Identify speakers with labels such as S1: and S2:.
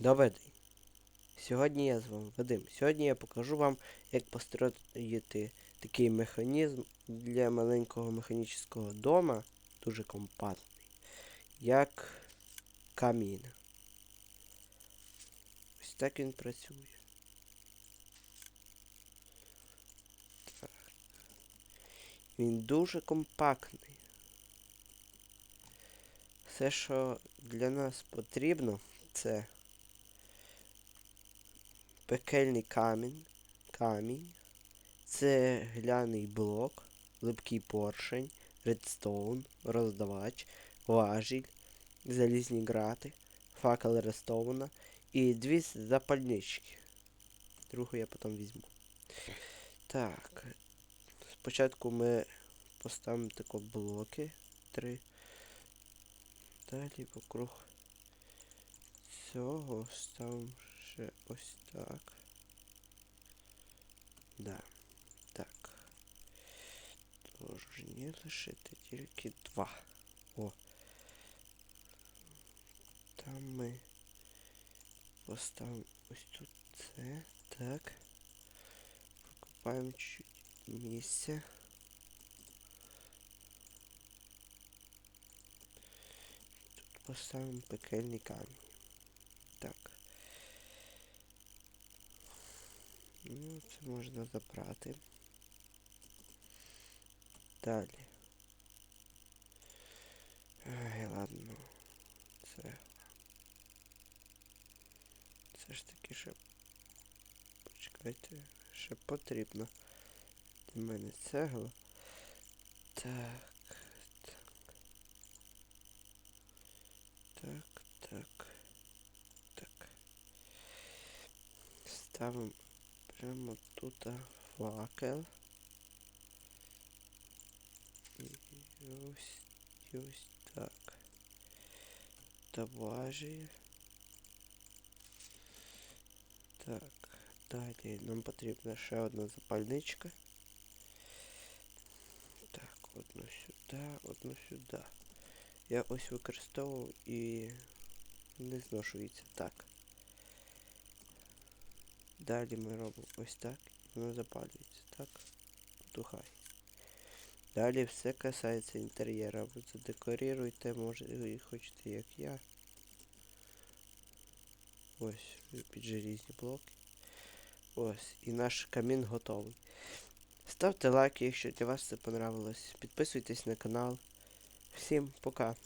S1: Добрий. Сьогодні я з вами Вадим. Сьогодні я покажу вам, як построїти такий механізм для маленького механічного дома, дуже компактний, як камін. Ось так він працює. Так. Він дуже компактний. Все, що для нас потрібно, це пекельний камінь, камінь, цегляний блок, липкий поршень, редстоун, роздавач, важіль, залізні грати, факел редстоуна і дві запальнички. Другу я потім візьму. Так. Спочатку ми поставимо тако блоки. Три. Далі вокруг цього ставимо ще ось так. Да. Так. Должні лишити тільки два. О. Там ми поставимо ось тут це. Так. Покупаємо чуть місця. Тут поставимо пекельний камінь. Так. Ну, це можна забрати. Далі. Ай, ладно. Це. Це ж таки ще. Почекайте, ще потрібно. Для мене цегла. Так. Так. Так, так. Ставимо прямо тут факел. І ось, і ось так. Таважі. Так, далі нам потрібна ще одна запальничка. Так, одну сюди, одну сюди. Я ось використовував і не зношується так. Далі ми робимо ось так, і воно запалюється, так? Тухай. Далі все касається інтер'єра. Ви задекоріруйте, може ви хочете як я. Ось, під желізні блоки. Ось, і наш камін готовий. Ставте лайки, якщо для вас це понравилось. Підписуйтесь на канал. Всім пока.